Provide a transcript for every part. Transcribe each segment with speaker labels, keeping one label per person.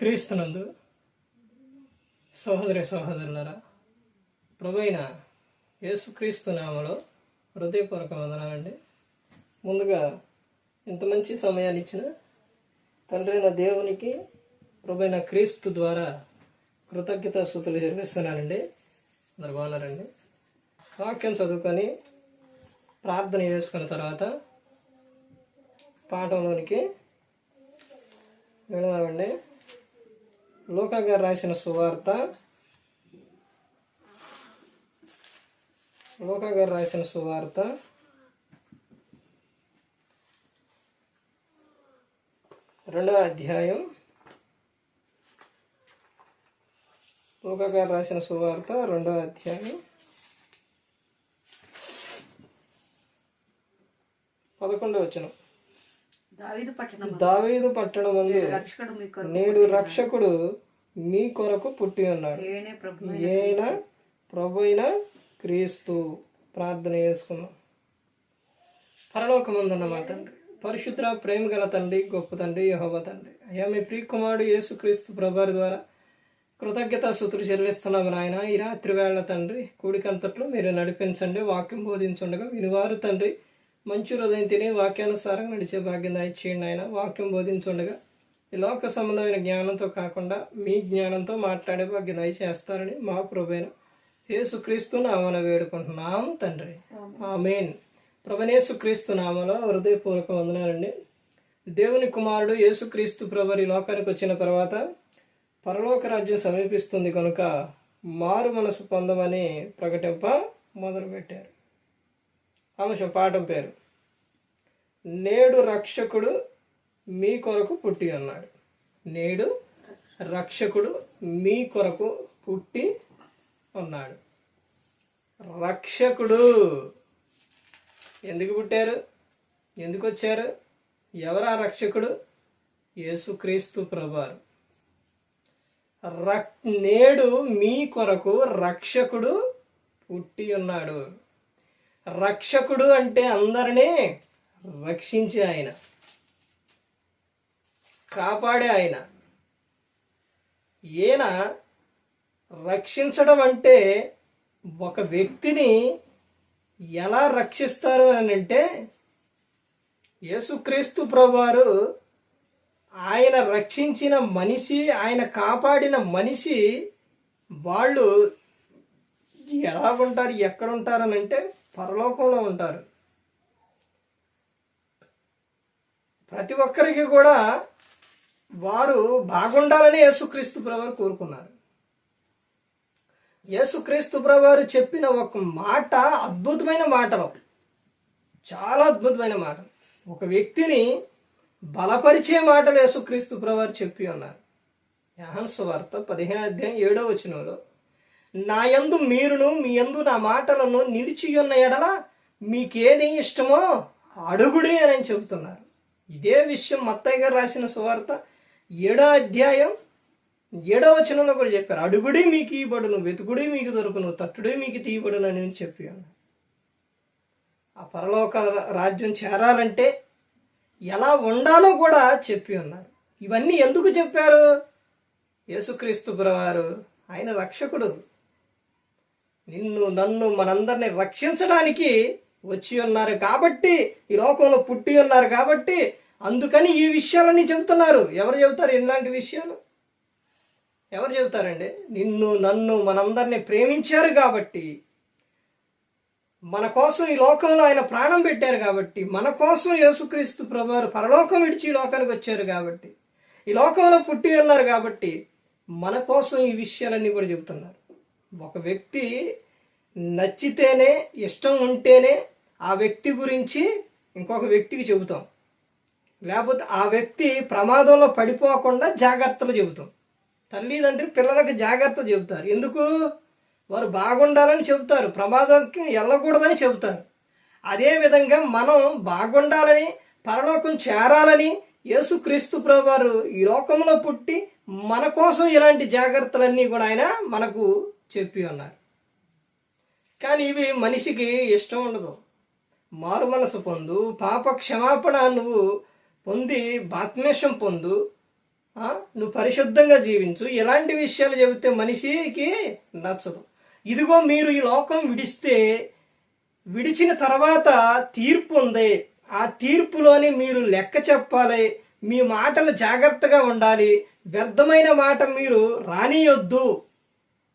Speaker 1: క్రీస్తునందు సహోదరి సహోదరులరా ప్రభు యేసుక్రీస్తు నామలో హృదయపూర్వక వందనాలండి. ముందుగా ఇంత మంచి సమయాన్ని ఇచ్చిన తండ్రి అయిన దేవునికి ప్రభు క్రీస్తు ద్వారా కృతజ్ఞత స్థుతులు జరిపిస్తున్నానండి. అందరు బాగున్నారండి? వాక్యం చదువుకొని ప్రార్థన చేసుకున్న తర్వాత పాఠంలోనికి వెళదామండి లూకా రాసిన సువార్త. లూకా రాసిన సువార్త. రెండవ అధ్యాయం. లూకా రాసిన సువార్త రెండవ అధ్యాయం. పదకొండవ వచనం.
Speaker 2: దావీదు పట్టణం
Speaker 1: దావీదు పట్టణమందు నేడు రక్షకుడు మీ కొరకు పుట్టి ఉన్నాడు
Speaker 2: ఏనే ప్రభు
Speaker 1: అయిన క్రీస్తు. ప్రార్థన చేసుకున్నాం పరలోకమందున్న మా తండ్రి. పరిశుద్ర ప్రేమ గల తండ్రి గొప్ప తండ్రి యహోవ తండ్రి. అయ్యా మీ ప్రియకుమారుడు యేసుక్రీస్తు ప్రభారి ద్వారా కృతజ్ఞత సుతులు చెల్లిస్తున్నాము నాయన. ఈ రాత్రి వేళ తండ్రి కూడికంతట్లో మీరు నడిపించండి వాక్యం బోధించుండగా వినివారు తండ్రి. మంచి హృదయం తిని వాక్యానుసారం నడిచే భాగ్యం దయచేయండి ఆయన వాక్యం బోధించుండగా ఈ లోక సంబంధమైన జ్ఞానంతో కాకుండా మీ జ్ఞానంతో మాట్లాడే భాగ్యం దయచేస్తారని మా ప్రభైన యేసుక్రీస్తు నామన వేడుకుంటున్నాం తండ్రి. ఆమెన్. ప్రభనేసు క్రీస్తు నామలో హృదయపూర్వక వందనాలండి. దేవుని కుమారుడు యేసుక్రీస్తు ప్రభరి లోకానికి వచ్చిన తర్వాత పరలోక రాజ్యం సమీపిస్తుంది కనుక మారు మనసు పొందమని ప్రకటింప మొదలుపెట్టారు. అంశం పాఠం పేరు. నేడు రక్షకుడు మీ కొరకు పుట్టి ఉన్నాడు నేడు రక్షకుడు మీ కొరకు పుట్టి ఉన్నాడు. రక్షకుడు ఎందుకు పుట్టారు? ఎందుకు వచ్చారు? ఎవరా రక్షకుడు? యేసుక్రీస్తు ప్రభువారు. రక్ నేడు మీ కొరకు రక్షకుడు పుట్టి ఉన్నాడు. రక్షకుడు అంటే అందరినీ రక్షించే ఆయన. కాపాడే ఆయన. ఈయన రక్షించడం అంటే ఒక వ్యక్తిని ఎలా రక్షిస్తారు అని అంటే యేసుక్రీస్తు ప్రభువారు ఆయన రక్షించిన మనిషి ఆయన కాపాడిన మనిషి వాళ్ళు ఎలా ఉంటారు ఎక్కడ ఉంటారని అంటే పరలోకంలో ఉంటారు. ప్రతి ఒక్కరికి కూడా వారు బాగుండాలని యేసుక్రీస్తు ప్రభువారు కోరుకున్నారు. యేసుక్రీస్తు ప్రభువారు చెప్పిన ఒక మాట అద్భుతమైన మాటలు. చాలా అద్భుతమైన మాట. ఒక వ్యక్తిని బలపరిచే మాటలు యేసుక్రీస్తు ప్రభువారు చెప్పి ఉన్నారు. యాహన్ సువార్త పదిహేను అధ్యాయం ఏడో వచనంలో నా యందు మీరును మీ యందు నా మాటలను నిలిచి ఉన్న ఎడల మీకేది ఇష్టమో అడుగుడి అని చెబుతున్నారు. ఇదే విషయం మత్తయ్య గారు రాసిన సువార్త ఏడో అధ్యాయం ఏడో వచనంలో కూడా చెప్పారు. అడుగుడి మీకు ఇవ్వబడును వెతుకుడి మీకు దొరుకును తట్టుడి మీకు తీయబడును అని చెప్పి ఉన్నారు ఆ పరలోక రాజ్యం చేరాలంటే ఎలా ఉండాలో కూడా చెప్పి ఉన్నారు ఇవన్నీ ఎందుకు చెప్పారు? యేసుక్రీస్తు వారు ఆయన రక్షకుడు. నిన్ను నన్ను మనందరిని రక్షించడానికి వచ్చి ఉన్నారు కాబట్టి ఈ లోకంలో పుట్టి ఉన్నారు కాబట్టి అందుకని ఈ విషయాలన్నీ చెబుతున్నారు. ఎవరు చెబుతారు ఇలాంటి విషయాలు? ఎవరు చెబుతారండి? నిన్ను నన్ను మనందరిని ప్రేమించారు కాబట్టి మన కోసం ఈ లోకంలో ఆయన ప్రాణం పెట్టారు కాబట్టి మన కోసం యేసుక్రీస్తు ప్రభువారు పరలోకం విడిచి ఈ లోకానికి వచ్చారు కాబట్టి ఈ లోకంలో పుట్టి ఉన్నారు కాబట్టి మన కోసం ఈ విషయాలన్నీ కూడా చెబుతున్నారు. ఒక వ్యక్తి నచ్చితేనే ఇష్టం ఉంటేనే ఆ వ్యక్తి గురించి ఇంకొక వ్యక్తికి చెబుతాం. లేకపోతే ఆ వ్యక్తి ప్రమాదంలో పడిపోకుండా జాగ్రత్తలు చెబుతాం. తల్లిదండ్రులు పిల్లలకు జాగ్రత్త చెబుతారు. ఎందుకు? వారు బాగుండాలని చెబుతారు. ప్రమాదంకి వెళ్ళకూడదని చెబుతారు. అదేవిధంగా మనం బాగుండాలని పరలోకం చేరాలని యేసుక్రీస్తు ప్రభువారు ఈ లోకంలో పుట్టి మన కోసం ఇలాంటి జాగ్రత్తలన్నీ కూడా ఆయన మనకు చెప్పి ఉన్నారు కానీ ఇవి మనిషికి ఇష్టం ఉండదు. మారు మనసు పొందు పాప క్షమాపణ నువ్వు పొంది బాత్మేషం పొందు నువ్వు పరిశుద్ధంగా జీవించు. ఇలాంటి విషయాలు చెబితే మనిషికి నచ్చదు. ఇదిగో మీరు ఈ లోకం విడిస్తే విడిచిన తర్వాత తీర్పు ఉంది. ఆ తీర్పులోని మీరు లెక్క చెప్పాలి. మీ మాటలు జాగ్రత్తగా ఉండాలి. వ్యర్థమైన మాట మీరు రానియొద్దు.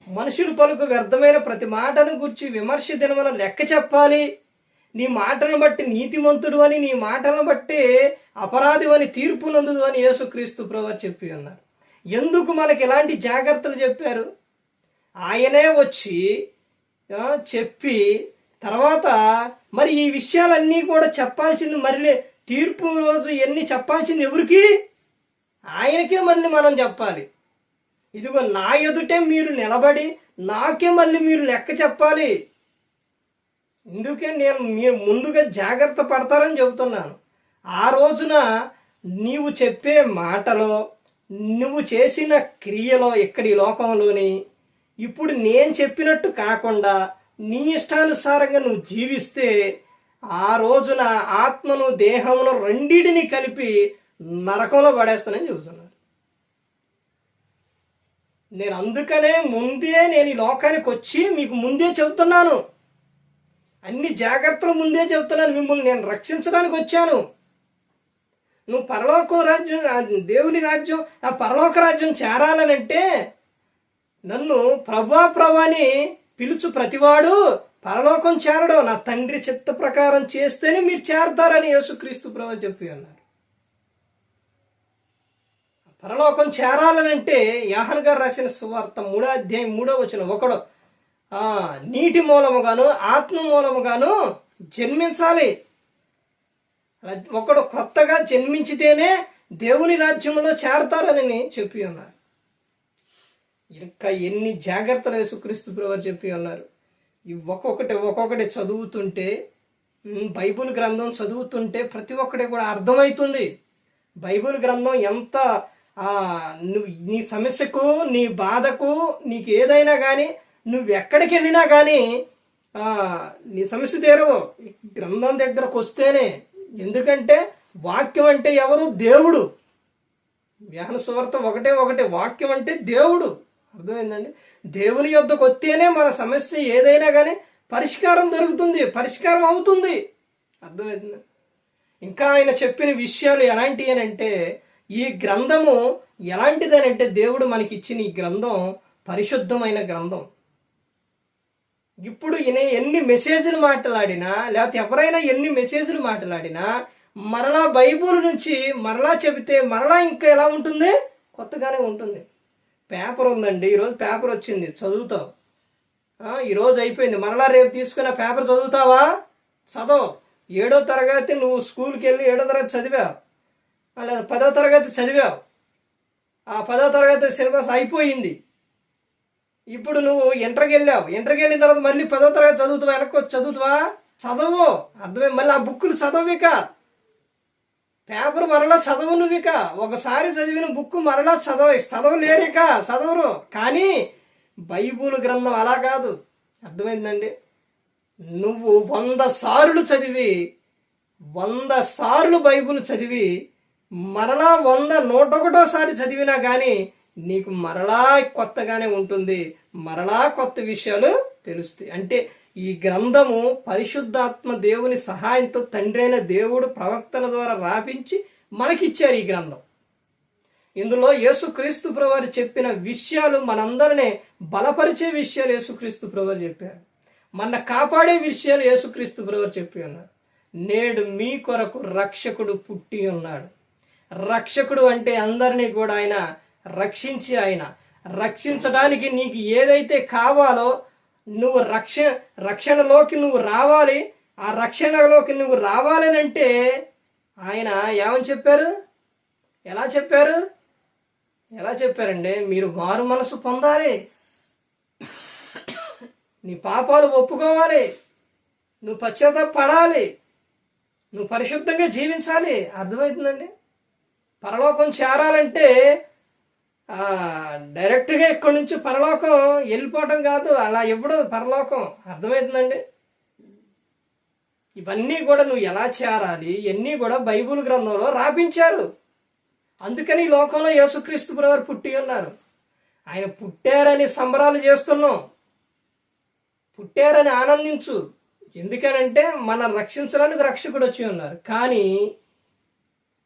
Speaker 1: మనుషులు పలుకు వ్యర్థమైన ప్రతి మాటను గురించి విమర్శ దినమన లెక్క చెప్పాలి. నీ మాటలను బట్టి నీతిమంతుడు అని నీ మాటలను బట్టి అపరాధి అని తీర్పు నందుదు అని యేసుక్రీస్తు ప్రభు చెప్పి ఉన్నారు. ఎందుకు మనకి ఇలాంటి జాగ్రత్తలు చెప్పారు? ఆయనే వచ్చి చెప్పి తర్వాత మరి ఈ విషయాలన్నీ కూడా చెప్పాల్సింది మరి తీర్పు రోజు ఎన్ని చెప్పాల్సింది ఎవరికి? ఆయనకే మళ్ళీ మనం చెప్పాలి. ఇదిగో నా ఎదుటే మీరు నిలబడి నాకే మళ్ళీ మీరు లెక్క చెప్పాలి. ఇందుకే నేను మీరు ముందుగా జాగ్రత్త పడతారని చెబుతున్నాను. ఆ రోజున నీవు చెప్పే మాటలో నువ్వు చేసిన క్రియలో ఇక్కడి లోకంలోని ఇప్పుడు నేను చెప్పినట్టు కాకుండా నీ ఇష్టానుసారంగా నువ్వు జీవిస్తే ఆ రోజున ఆత్మను దేహమును రెండింటిని కలిపి నరకంలో పడేస్తానని చెబుతున్నాను. నేను అందుకనే ముందే నేను ఈ లోకానికి వచ్చి మీకు ముందే చెబుతున్నాను. అన్ని జాగ్రత్తలు ముందే చెబుతున్నాను. మిమ్మల్ని నేను రక్షించడానికి వచ్చాను. నువ్వు పరలోక రాజ్యం దేవుని రాజ్యం ఆ పరలోక రాజ్యం చేరాలనంటే నన్ను ప్రభా ప్రభాని పిలుచు ప్రతివాడు పరలోకం చేరడం నా తండ్రి చిత్త ప్రకారం చేస్తేనే మీరు చేరతారని యేసుక్రీస్తు ప్రభా చెప్పి ఉన్నారు. పరలోకం చేరాలనంటే యాహన్ గారు రాసిన సువార్త మూడో అధ్యాయం మూడో వచ్చిన ఒకడు ఆ, నీటి మూలముగాను ఆత్మ మూలముగాను జన్మించాలి. ఒకడు కొత్తగా జన్మించితేనే దేవుని రాజ్యంలో చేరతారని చెప్పి ఉన్నారు. ఇంకా ఎన్ని జాగ్రత్తలు యేసుక్రీస్తు ప్రభు చెప్పి ఉన్నారు. ఈ ఒక్కొక్కటి ఒక్కొక్కటి చదువుతుంటే బైబుల్ బైబిల్ గ్రంథం చదువుతుంటే ప్రతి ఒక్కటి కూడా అర్థమవుతుంది. బైబిల్ గ్రంథం ఎంత నువ్వు నీ సమస్యకు నీ బాధకు నీకు ఏదైనా కానీ నువ్వు ఎక్కడికి వెళ్ళినా కానీ ఆ, నీ సమస్య తీరవు. గ్రంథం దగ్గరకు వస్తేనే. ఎందుకంటే వాక్యం అంటే ఎవరు? దేవుడు. వ్యాహన సువార్త ఒకటే ఒకటే. వాక్యం అంటే దేవుడు. అర్థమైందండి? దేవుని యొద్దకు వస్తేనే మన సమస్య ఏదైనా కానీ పరిష్కారం దొరుకుతుంది. పరిష్కారం అవుతుంది. అర్థమైంది? ఇంకా ఆయన చెప్పిన విషయాలు ఎలాంటివి అని అంటే ఈ గ్రంథము ఎలాంటిదనంటే దేవుడు మనకి ఇచ్చిన ఈ గ్రంథం పరిశుద్ధమైన గ్రంథం. ఇప్పుడు ఈయన ఎన్ని మెసేజ్లు మాట్లాడినా లేకపోతే ఎవరైనా ఎన్ని మెసేజ్లు మాట్లాడినా మరలా బైబుల్ నుంచి మరలా చెబితే మరలా ఇంకా ఎలా ఉంటుంది? కొత్తగానే ఉంటుంది. పేపర్ ఉందండి ఈరోజు పేపర్ వచ్చింది చదువుతావు. ఈరోజు అయిపోయింది మరలా రేపు తీసుకున్న పేపర్ చదువుతావా? చదవు ఏడో తరగతి నువ్వు స్కూల్కి వెళ్ళి ఏడో తరగతి చదివావు. అలా పదో తరగతి చదివావు. ఆ పదో తరగతి సిలబస్ అయిపోయింది. ఇప్పుడు నువ్వు ఇంటర్కి వెళ్ళావు. ఇంటర్కి వెళ్ళిన తర్వాత మళ్ళీ పదో తరగతి చదువుతావా వెనక్కి చదువుతావా చదవు. అర్థమే మళ్ళీ ఆ బుక్కులు చదవిక పేపర్ మరలా చదవు నువ్వు ఇక. ఒకసారి చదివిన బుక్ మరలా చదవ చదవలేరిక చదవరు. కానీ బైబుల్ గ్రంథం అలా కాదు. అర్థమైందండి? నువ్వు వంద సార్లు చదివి వంద సార్లు బైబుల్ చదివి మరలా వంద నూట ఒకటోసారి చదివినా కానీ నీకు మరలా కొత్తగానే ఉంటుంది. మరలా కొత్త విషయాలు తెలుస్తాయి. అంటే ఈ గ్రంథము పరిశుద్ధాత్మ దేవుని సహాయంతో తండ్రైన దేవుడు ప్రవక్తల ద్వారా రాపించి మనకిచ్చారు ఈ గ్రంథం. ఇందులో యేసుక్రీస్తు ప్రభువారు చెప్పిన విషయాలు మనందరినీ బలపరిచే విషయాలు యేసుక్రీస్తు ప్రభువారు చెప్పారు. మన కాపాడే విషయాలు యేసుక్రీస్తు ప్రభువారు చెప్పి ఉన్నారు. నేడు మీ కొరకు రక్షకుడు పుట్టి ఉన్నాడు. రక్షకుడు అంటే అందరినీ కూడా ఆయన రక్షించి ఆయన రక్షించడానికి నీకు ఏదైతే కావాలో నువ్వు రక్ష రక్షణలోకి నువ్వు రావాలి ఆ రక్షణలోకి నువ్వు రావాలనంటే ఆయన ఏమని చెప్పారు? ఎలా చెప్పారు? ఎలా చెప్పారండి మీరు మారు మనసు పొందాలి. నీ పాపాలు ఒప్పుకోవాలి. నువ్వు పశ్చాత్తాపడాలి నువ్వు పరిశుద్ధంగా జీవించాలి. అర్థమవుతుందండి? పరలోకం చేరాలంటే డైరెక్ట్గా ఇక్కడి నుంచి పరలోకం వెళ్ళిపోవటం కాదు. అలా ఇవ్వడు పరలోకం. అర్థమవుతుందండి ఇవన్నీ కూడా నువ్వు ఎలా చేరాలి ఇవన్నీ కూడా బైబిల్ గ్రంథంలో రాపించారు. అందుకని లోకంలో యేసుక్రీస్తు ప్రభువారు పుట్టి ఉన్నారు. ఆయన పుట్టారని సంబరాలు చేస్తున్నాం. పుట్టారని ఆనందించు. ఎందుకనంటే మన రక్షించడానికి రక్షకుడు వచ్చి ఉన్నారు. కానీ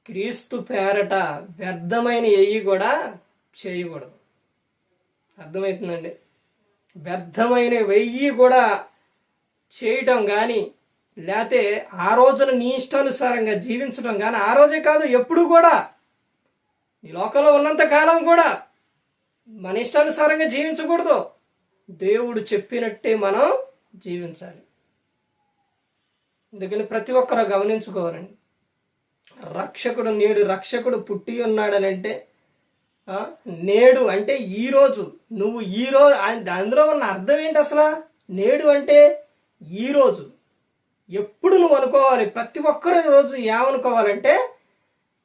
Speaker 1: క్రీస్తు పేరట వ్యర్థమైన ఎయ్యి కూడా చేయకూడదు. అర్థమవుతుందండి వ్యర్థమైన వెయ్యి కూడా చేయటం కానీ లేతే ఆ రోజున నీ ఇష్టానుసారంగా జీవించడం కానీ ఆ రోజే కాదు ఎప్పుడు కూడా. ఈ లోకంలో ఉన్నంత కాలం కూడా మన ఇష్టానుసారంగా జీవించకూడదు. దేవుడు చెప్పినట్టే మనం జీవించాలి. అందుకని ప్రతి ఒక్కరూ గమనించుకోవాలండి. రక్షకుడు నేడు రక్షకుడు పుట్టి ఉన్నాడనంటే నేడు అంటే ఈరోజు నువ్వు ఈరోజు అందులో ఉన్న అర్థం ఏంటి అసలు? నేడు అంటే ఈరోజు ఎప్పుడు నువ్వు అనుకోవాలి? ప్రతి ఒక్కరు రోజు ఏమనుకోవాలంటే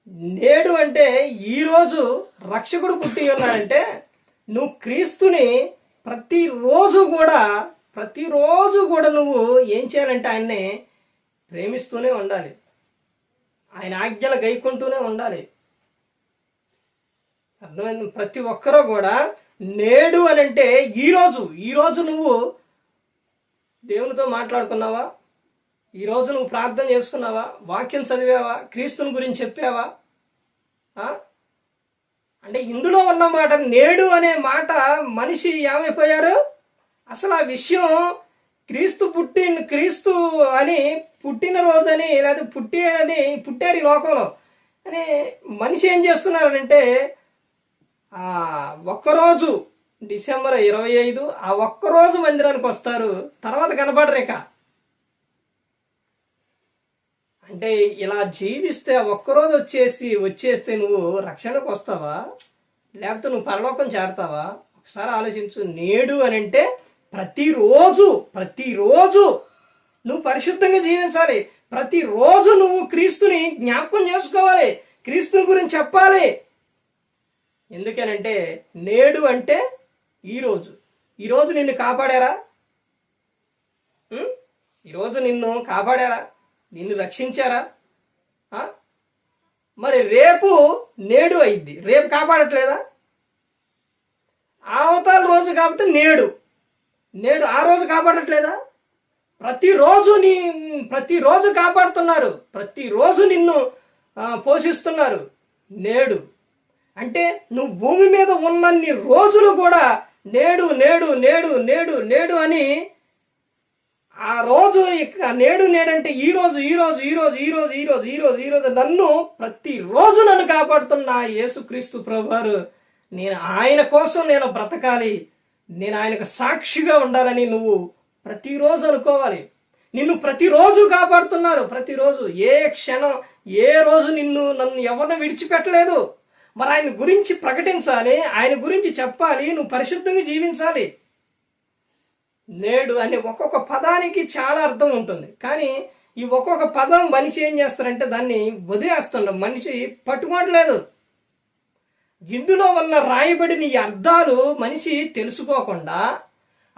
Speaker 1: నేడు అంటే ఈరోజు రక్షకుడు పుట్టి ఉన్నాడంటే నువ్వు క్రీస్తుని ప్రతిరోజు కూడా ప్రతిరోజు కూడా నువ్వు ఏం చేయాలంటే ఆయన్ని ప్రేమిస్తూనే ఉండాలి. ఆయన ఆజ్ఞలు గైకుంటూనే ఉండాలి. అర్థమైంది? ప్రతి ఒక్కరూ కూడా నేడు అని అంటే ఈరోజు ఈరోజు నువ్వు దేవునితో మాట్లాడుకున్నావా? ఈరోజు నువ్వు ప్రార్థన చేసుకున్నావా? వాక్యం చదివావా? క్రీస్తుని గురించి చెప్పావా? అంటే ఇందులో ఉన్న మాట నేడు అనే మాట మనిషి ఏమైపోయారు? అసలు ఆ విషయం క్రీస్తు పుట్టి క్రీస్తు అని పుట్టినరోజని లేదా పుట్టేడని పుట్టారు ఈ లోకంలో. అని మనిషి ఏం చేస్తున్నారంటే ఒక్కరోజు డిసెంబర్ ఇరవై ఐదు ఆ ఒక్కరోజు మందిరానికి వస్తారు తర్వాత కనపడరేక అంటే ఇలా జీవిస్తే ఒక్కరోజు వచ్చేసి వచ్చేస్తే నువ్వు రక్షణకు వస్తావా? లేకపోతే నువ్వు పరలోకం చేరతావా? ఒకసారి ఆలోచించు నేడు అని అంటే ప్రతిరోజు ప్రతిరోజు నువ్వు పరిశుద్ధంగా జీవించాలి. ప్రతిరోజు నువ్వు క్రీస్తుని జ్ఞాపకం చేసుకోవాలి. క్రీస్తుని గురించి చెప్పాలి. ఎందుకనంటే నేడు అంటే ఈరోజు. ఈరోజు నిన్ను కాపాడారా? ఈరోజు నిన్ను కాపాడారా? నిన్ను రక్షించారా? మరి రేపు నేడు అయింది. రేపు కాపాడట్లేదా? అవతల అవతాల రోజు కాబట్టి నేడు. నేడు ఆ రోజు కాపాడట్లేదా? ప్రతిరోజు నీ ప్రతిరోజు కాపాడుతున్నారు. ప్రతిరోజు నిన్ను పోషిస్తున్నారు. నేడు. అంటే నువ్వు భూమి మీద ఉన్నన్ని రోజులు కూడా నేడు నేడు నేడు నేడు నేడు అని ఆ రోజు ఇక నేడు నేడంటే ఈ రోజు ఈ రోజు ఈ రోజు ఈ రోజు ఈ రోజు ఈ రోజు ఈ రోజు నన్ను ప్రతిరోజు నన్ను కాపాడుతున్న యేసుక్రీస్తు ప్రభువారు నేను ఆయన కోసం నేను బ్రతకాలి. నేను ఆయనకు సాక్షిగా ఉండాలని నువ్వు ప్రతిరోజు అనుకోవాలి. నిన్ను ప్రతిరోజు కాపాడుతున్నారు ప్రతిరోజు ఏ క్షణం ఏ రోజు నిన్ను నన్ను ఎవరిని విడిచిపెట్టలేదు. మరి ఆయన గురించి ప్రకటించాలి. ఆయన గురించి చెప్పాలి. నువ్వు పరిశుద్ధంగా జీవించాలి. నేడు అనే ఒక్కొక్క పదానికి చాలా అర్థం ఉంటుంది. కానీ ఈ ఒక్కొక్క పదం మనిషి ఏం చేస్తారంటే దాన్ని వదిలేస్తుండ. మనిషి పట్టుకోవట్లేదు. ఇందులో ఉన్న రాయబడిన ఈ అర్థాలు మనిషి తెలుసుకోకుండా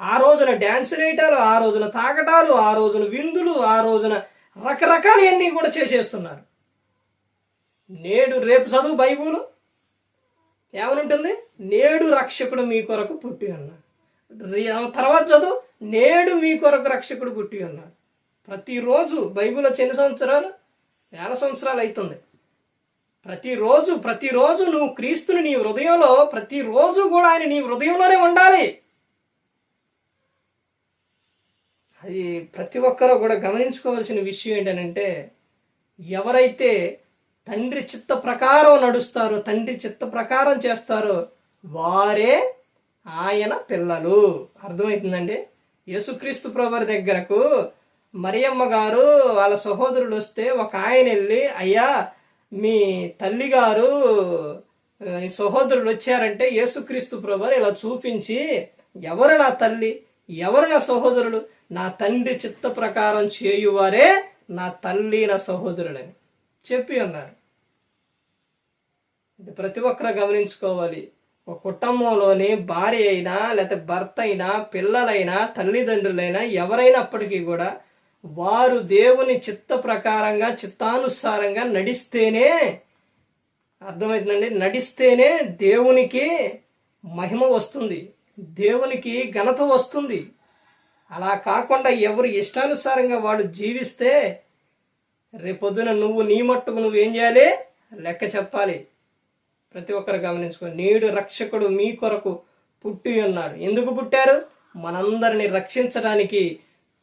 Speaker 1: ఆ రోజున డ్యాన్స్ వేయటాలు ఆ రోజున తాగటాలు ఆ రోజున విందులు ఆ రోజున రకరకాలన్నీ కూడా చేసేస్తున్నారు. నేడు రేపు చదువు బైబుల్. ఏమనుంటుంది? నేడు రక్షకుడు మీ కొరకు పుట్టి ఉన్నాడు. తర్వాత చదువు నేడు మీ కొరకు రక్షకుడు పుట్టి ఉన్నాడు. ప్రతిరోజు బైబిల్ వచ్చి ఎన్ని సంవత్సరాలు? వేల సంవత్సరాలు అవుతుంది ప్రతిరోజు ప్రతిరోజు నువ్వు క్రీస్తుని నీ హృదయంలో ప్రతిరోజు కూడా ఆయన నీ హృదయంలోనే ఉండాలి. అది ప్రతి ఒక్కరూ కూడా గమనించుకోవాల్సిన విషయం ఏంటంటే ఎవరైతే తండ్రి చిత్త ప్రకారం నడుస్తారో తండ్రి చిత్త ప్రకారం చేస్తారో వారే ఆయన పిల్లలు. అర్థమవుతుందండి? యేసుక్రీస్తు ప్రభువారి దగ్గరకు మరియమ్మ గారు వాళ్ళ సహోదరుడు వస్తే ఒక ఆయన వెళ్ళి అయ్యా మీ తల్లి గారు ఈ సహోదరుడు వచ్చారంటే యేసుక్రీస్తు ప్రభు ఇలా చూపించి ఎవరు నా తల్లి? ఎవరు నా సహోదరుడు నా తండ్రి చిత్త ప్రకారం చేయువారే నా తల్లి నా సహోదరుడని చెప్పి ఉన్నారు ఇది ప్రతి ఒక్కరు గమనించుకోవాలి. ఒక కుటుంబంలోని భార్య అయినా లేకపోతే భర్త అయినా పిల్లలైనా తల్లిదండ్రులైనా ఎవరైనప్పటికీ కూడా వారు దేవుని చిత్త ప్రకారంగా చిత్తానుసారంగా నడిస్తేనే అర్థమవుతుందండి? నడిస్తేనే దేవునికి మహిమ వస్తుంది. దేవునికి ఘనత వస్తుంది. అలా కాకుండా ఎవరు ఇష్టానుసారంగా వాడు జీవిస్తే రేపొద్దున నువ్వు నీ మట్టుకు నువ్వేం చేయాలి? లెక్క చెప్పాలి. ప్రతి ఒక్కరు గమనించుకో నేడు రక్షకుడు మీ కొరకు పుట్టి ఉన్నాడు. ఎందుకు పుట్టారు? మనందరిని రక్షించడానికి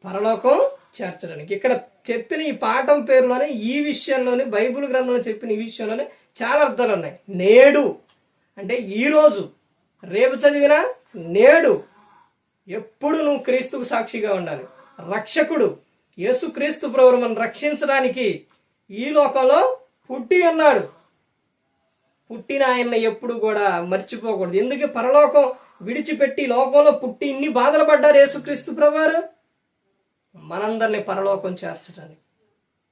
Speaker 1: పరలోకం చేర్చడానికి. ఇక్కడ చెప్పిన ఈ పాఠం పేరులోనే ఈ విషయంలోనే బైబిల్ గ్రంథంలో చెప్పిన ఈ విషయంలోనే చాలా అర్థాలు ఉన్నాయి. నేడు అంటే ఈరోజు రేపు చదివిన నేడు ఎప్పుడు నువ్వు క్రీస్తుకు సాక్షిగా ఉండాలి. రక్షకుడు యేసుక్రీస్తు ప్రభువు మనం రక్షించడానికి ఈ లోకంలో పుట్టి ఉన్నాడు. పుట్టిన ఆయన ఎప్పుడు కూడా మర్చిపోకూడదు. ఎందుకు? పరలోకం విడిచిపెట్టి లోకంలో పుట్టి ఇన్ని బాధలు పడ్డారు యేసుక్రీస్తు ప్రభువారు. మనందరినీ పరలోకం చేర్చడానికి.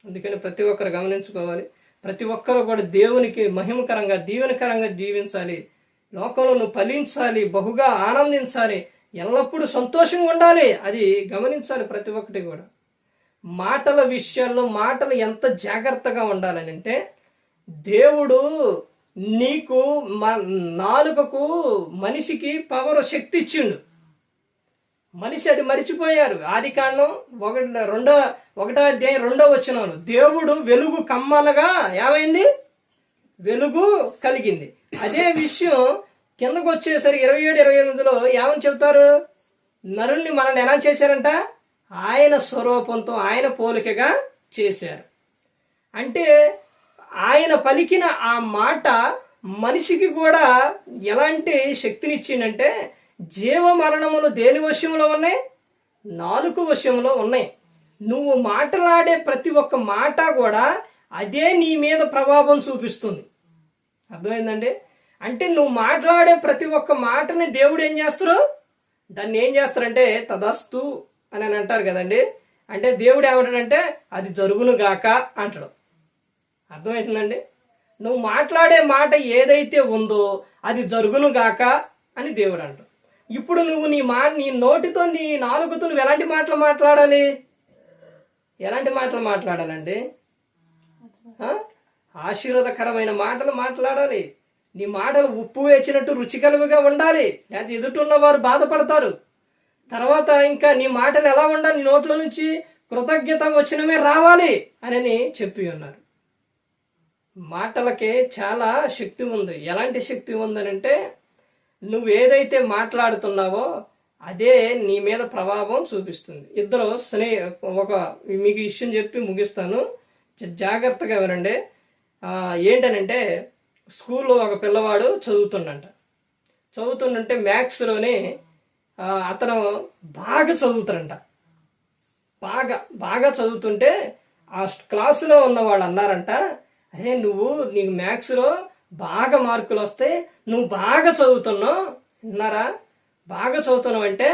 Speaker 1: అందుకని ప్రతి ఒక్కరు గమనించుకోవాలి. ప్రతి ఒక్కరు కూడా దేవునికి మహిమకరంగా దీవెనకరంగా జీవించాలి. లోకంలో నువ్వు ఫలించాలి బహుగా ఆనందించాలి. ఎల్లప్పుడూ సంతోషంగా ఉండాలి. అది గమనించాలి ప్రతి ఒక్కటి కూడా. మాటల విషయాల్లో మాటలు ఎంత జాగ్రత్తగా ఉండాలని అంటే దేవుడు నీకు మా నాలుకకు మనిషికి పవర్ శక్తి ఇచ్చిండు. మనిషి అది మరిచిపోయారు. ఆది కాండం ఒకటి రెండో ఒకటో అధ్యాయం రెండో వచ్చినాను దేవుడు వెలుగు కమ్మనగా ఏమైంది? వెలుగు కలిగింది. అదే విషయం కిందకు వచ్చేసరికి ఇరవై ఏడు ఇరవై ఎనిమిదిలో ఏమని చెబుతారు? నరుణ్ణి మనల్ని ఎలా చేశారంట? ఆయన స్వరూపంతో ఆయన పోలికగా చేశారు. అంటే ఆయన పలికిన ఆ మాట మనిషికి కూడా ఎలాంటి శక్తినిచ్చిందంటే జీవ మరణములు దేని వశంలో ఉన్నాయి? నాలుగు వశంలో ఉన్నాయి. నువ్వు మాట్లాడే ప్రతి ఒక్క మాట కూడా అదే నీ మీద ప్రభావం చూపిస్తుంది. అర్థమైందండి? అంటే నువ్వు మాట్లాడే ప్రతి ఒక్క మాటని దేవుడు ఏం చేస్తారు? దాన్ని ఏం చేస్తారంటే తదస్తు అని అని అంటారు కదండి. అంటే దేవుడు ఏమంటాడంటే అది జరుగును గాక అంటాడు. అర్థమవుతుందండి? నువ్వు మాట్లాడే మాట ఏదైతే ఉందో అది జరుగును గాక అని దేవుడు అంటాడు. ఇప్పుడు నువ్వు నీ మా నీ నోటితో నీ నాలుగుతో నువ్వు ఎలాంటి మాటలు మాట్లాడాలి? ఎలాంటి మాటలు మాట్లాడాలండి? ఆశీర్వాదకరమైన మాటలు మాట్లాడాలి. నీ మాటలు ఉప్పు వేచినట్టు రుచికలుగా ఉండాలి. లేకపోతే ఎదుటిన్న వారు బాధపడతారు. తర్వాత ఇంకా నీ మాటలు ఎలా ఉండాలి? నీ నోట్లో నుంచి కృతజ్ఞత వచ్చినమే రావాలి అని చెప్పి ఉన్నారు. మాటలకే చాలా శక్తి ఉంది. ఎలాంటి శక్తి ఉందనంటే నువ్వు ఏదైతే మాట్లాడుతున్నావో అదే నీ మీద ప్రభావం చూపిస్తుంది. ఇద్దరు స్నే ఒక మీకు ఈ విషయం చెప్పి ముగిస్తాను. జాగ్రత్తగా వినండి. ఏంటనంటే స్కూల్లో ఒక పిల్లవాడు చదువుతుండంట. చదువుతుండంటే మ్యాథ్స్లోనే అతను బాగా చదువుతాడంట. బాగా బాగా చదువుతుంటే ఆ క్లాసులో ఉన్న వాళ్ళు అన్నారంట అరే నువ్వు నీకు మ్యాథ్స్లో బాగా మార్కులు వస్తే నువ్వు బాగా చదువుతున్నావు విన్నారా బాగా చదువుతున్నావు అంటే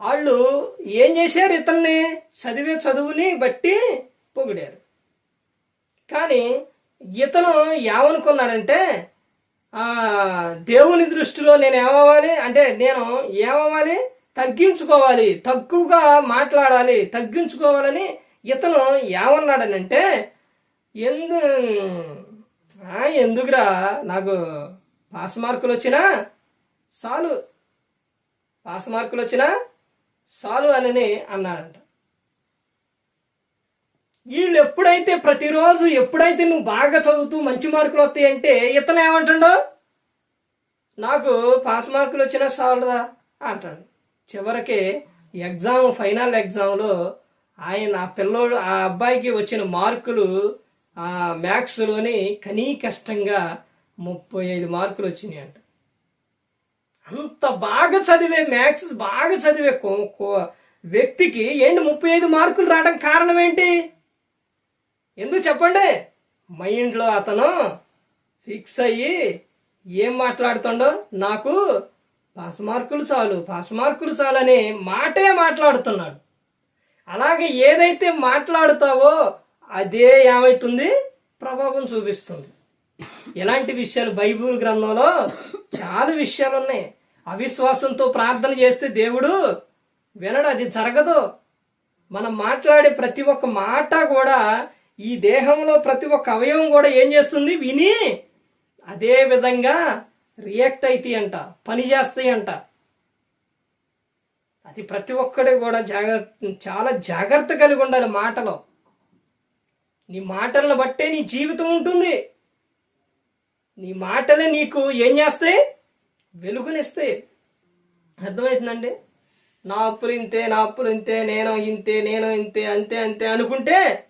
Speaker 1: వాళ్ళు ఏం చేశారు ఇతన్ని? చదివే చదువుని బట్టి పొగిడారు. కానీ ఇతను ఏమనుకున్నాడంటే దేవుని దృష్టిలో నేను ఏమవ్వాలి? అంటే నేను ఏమవ్వాలి? తగ్గించుకోవాలి తక్కువగా మాట్లాడాలి తగ్గించుకోవాలని ఇతను ఏమన్నాడనంటే ఎందు ఎందుకురా నాకు పాస్ మార్కులు వచ్చినా? చాలు. పాస్ మార్కులు వచ్చినా? చాలు అని అన్నాడంట. వీళ్ళు ఎప్పుడైతే ప్రతిరోజు ఎప్పుడైతే నువ్వు బాగా చదువుతూ మంచి మార్కులు వస్తాయి అంటే ఇతను ఏమంటాడో? నాకు పాస్ మార్కులు వచ్చినా చాలరా అంటాడు. చివరికి ఎగ్జామ్ ఫైనల్ ఎగ్జామ్లో ఆయన ఆ పిల్లోడు ఆ అబ్బాయికి వచ్చిన మార్కులు ఆ మ్యాథ్స్లోని కనీ కష్టంగా ముప్పై ఐదు మార్కులు వచ్చినాయి అంట. అంత బాగా చదివే మ్యాథ్స్ బాగా చదివే కో- కో- వ్యక్తికి ఏంటి ముప్పై ఐదు మార్కులు రావడం కారణం ఏంటి? ఎందుకు చెప్పండి? మైండ్లో అతను ఫిక్స్ అయ్యి ఏం మాట్లాడుతుండో? నాకు పాస్ మార్కులు చాలు పాస్ మార్కులు చాలు మాటే మాట్లాడుతున్నాడు. అలాగే ఏదైతే మాట్లాడుతావో అదే ఏమవుతుంది ప్రభావం చూపిస్తుంది. ఎలాంటి విషయాలు బైబిల్ గ్రంథంలో చాలా విషయాలు ఉన్నాయి అవిశ్వాసంతో ప్రార్థన చేస్తే దేవుడు వినడు అది జరగదు. మనం మాట్లాడే ప్రతి ఒక్క మాట కూడా ఈ దేహంలో ప్రతి ఒక్క అవయవం కూడా ఏం చేస్తుంది? విని అదే విధంగా రియాక్ట్ అవుతాయి అంట పని చేస్తాయి అంట. అది ప్రతి ఒక్కడే కూడా జాగ్రత్త చాలా జాగ్రత్త కలిగి ఉండాలి మాటలో. నీ మాటలను బట్టే నీ జీవితం ఉంటుంది. నీ మాటలే నీకు ఏం చేస్తాయి? వెలుగునిస్తాయి. అర్థమవుతుందండి? నా అప్పులు ఇంతే నా అప్పులు ఇంతే నేను ఇంతే నేను ఇంతే అంతే అంతే అనుకుంటే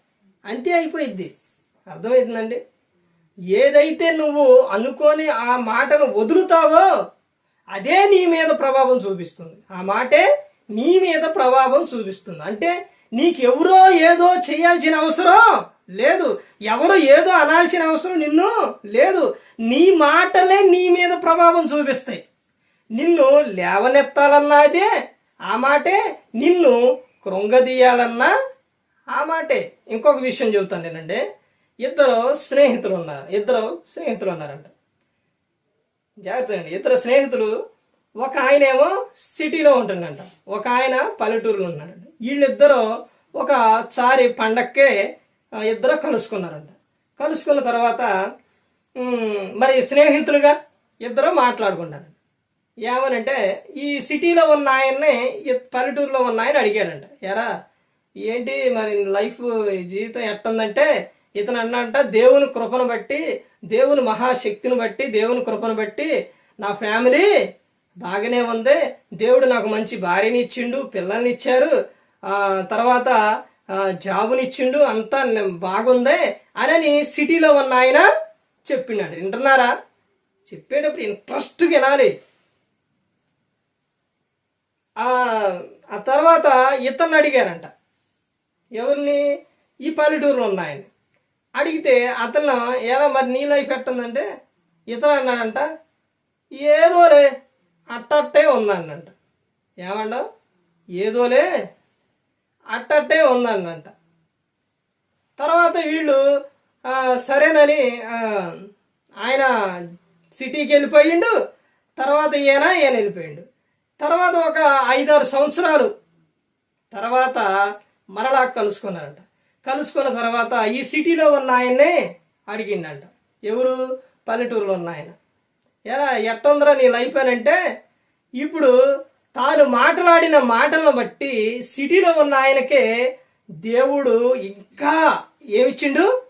Speaker 1: అంతే అయిపోయిద్ది. అర్థమవుతుందండి ఏదైతే నువ్వు అనుకొని ఆ మాటను వదులుతావో అదే నీ మీద ప్రభావం చూపిస్తుంది. ఆ మాటే నీ మీద ప్రభావం చూపిస్తుంది. అంటే నీకెవరో ఏదో చేయాల్సిన అవసరం లేదు. ఎవరు ఏదో అనాల్సిన అవసరం నిన్ను లేదు. నీ మాటలే నీ మీద ప్రభావం చూపిస్తాయి. నిన్ను లేవనెత్తాలన్నా అదే. ఆ మాటే నిన్ను కృంగదీయాలన్నా ఆ మాటే ఇంకొక విషయం చెబుతాను నేనండి. ఇద్దరు స్నేహితులు ఉన్నారు ఇద్దరు స్నేహితులు ఉన్నారంట జాగ్రత్త అండి. ఇద్దరు స్నేహితులు ఒక ఆయన ఏమో సిటీలో ఉంటుండంట. ఒక ఆయన పల్లెటూరులో ఉన్నారంట వీళ్ళిద్దరూ ఒక చారి పండక్కే ఇద్దరు కలుసుకున్నారంట. కలుసుకున్న తర్వాత మరి స్నేహితులుగా ఇద్దరు మాట్లాడుకుంటారు ఏమనంటే ఈ సిటీలో ఉన్న ఆయన్ని పల్లెటూరులో ఉన్న ఆయన అడిగాడంట ఎరా ఏంటి మరి లైఫ్ జీవితం ఎట్టుందంటే ఇతను అన్నంట దేవుని కృపను బట్టి దేవుని మహాశక్తిని బట్టి దేవుని కృపను బట్టి నా ఫ్యామిలీ బాగానే ఉంది. దేవుడు నాకు మంచి భార్యని ఇచ్చిండు పిల్లల్ని ఇచ్చారు. తర్వాత జాబుని జాబునిచ్చిండు అంతా బాగుంది అని సిటీలో ఉన్న ఆయన చెప్పినాడు. వింటున్నారా? చెప్పేటప్పుడు ఇంట్రెస్ట్ వినాలి. ఆ ఆ తర్వాత ఇతన్ని అడిగారంట. ఎవరిని? ఈ పల్లెటూరులో ఉన్న ఆయన. అడిగితే అతను ఎలా మరి నీ లైఫ్ ఎట్టుందంటే? ఇతను అన్నాడంట ఏదోలే అట్టట్టే ఉందన్నంట ఏమండవు ఏదోలే అట్టట్టే ఉందన్నంట తర్వాత వీళ్ళు సరేనని ఆయన సిటీకి వెళ్ళిపోయిండు తర్వాత ఈయన ఈయన వెళ్ళిపోయిండు. తర్వాత ఒక ఐదారు సంవత్సరాలు తర్వాత మరలా కలుసుకున్నారంట. కలుసుకున్న తర్వాత ఈ సిటీలో ఉన్న ఆయన్నే అడిగిండంట. ఎవరు? పల్లెటూరులో ఉన్న ఆయన. ఎలా? ఎట్టుందిరా నీ లైఫ్ అని అంటే ఇప్పుడు తాను మాట్లాడిన మాటలను బట్టి సిటీలో ఉన్న ఆయనకే దేవుడు ఇంకా ఏమిచ్చిండు?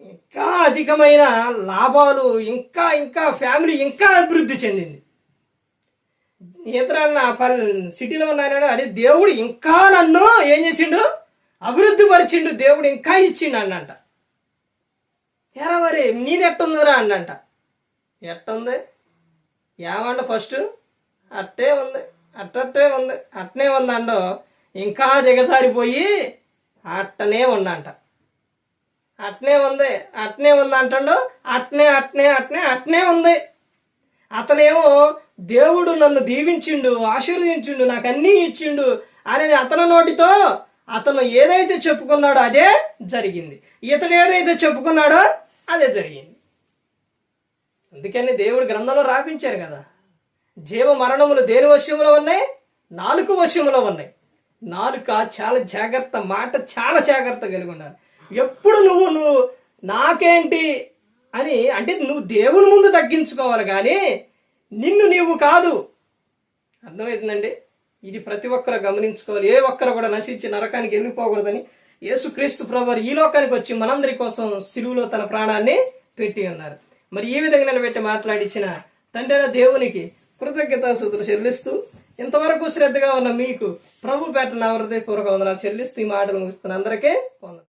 Speaker 1: ఇంకా అధికమైన లాభాలు ఇంకా ఇంకా ఫ్యామిలీ ఇంకా అభివృద్ధి చెందింది. ఇతర పల్ సిటీలో ఉన్నాయన అదే దేవుడు ఇంకా నన్ను ఏం చేసిండు? అభివృద్ధి పరిచిండు దేవుడు ఇంకా ఇచ్చిండు అన్నంట. ఎరా మరి నీది ఎట్టుందిరా అన్నంట. ఎట్టుంది? ఏమంట ఫస్ట్? అట్టే ఉంది అట్టట్టే ఉంది అట్నే ఉంది అండో ఇంకా దిగసారిపోయి అట్టనే ఉందంట. అట్నే ఉంది అట్నే ఉంది అంటాడు అట్నే అట్నే అట్నే అట్నే ఉంది. అతనేమో దేవుడు నన్ను దీవించిండు ఆశీర్వదించిండు నాకు అన్నీ ఇచ్చిండు అనేది అతని నోటితో అతను ఏదైతే చెప్పుకున్నాడో అదే జరిగింది. ఇతడు ఏదైతే చెప్పుకున్నాడో అదే జరిగింది. అందుకని దేవుడు గ్రంథంలో రాపించారు కదా. జీవ మరణములు దేని వశ్యములో ఉన్నాయి? నాలుగు వశ్యములో ఉన్నాయి. నాలుక చాలా జాగ్రత్త మాట చాలా జాగ్రత్త కలిగి ఉండాలి. ఎప్పుడు నువ్వు నువ్వు నాకేంటి అని అంటే నువ్వు దేవుని ముందు తగ్గించుకోవాలి కానీ నిన్ను నీవు కాదు. అర్థమవుతుందండి? ఇది ప్రతి ఒక్కరు గమనించుకోవాలి. ఏ ఒక్కరు కూడా నశించి నరకానికి వెళ్ళిపోకూడదని యేసుక్రీస్తు ప్రభు ఈ లోకానికి వచ్చి మనందరి కోసం సిలువులో తన ప్రాణాన్ని పెట్టి ఉన్నారు. మరి ఈ విధంగా నిలబెట్టి మాట్లాడించిన తండ్రి దేవునికి దేవునికి కృతజ్ఞతాసూతులు చెల్లిస్తూ ఇంతవరకు శ్రద్ధగా ఉన్న మీకు ప్రభు పేట నా హృదయపూర్వక వందనాలు చెల్లిస్తూ ఈ మాటలు ముగిస్తున్న అందరికీ వందనాలు.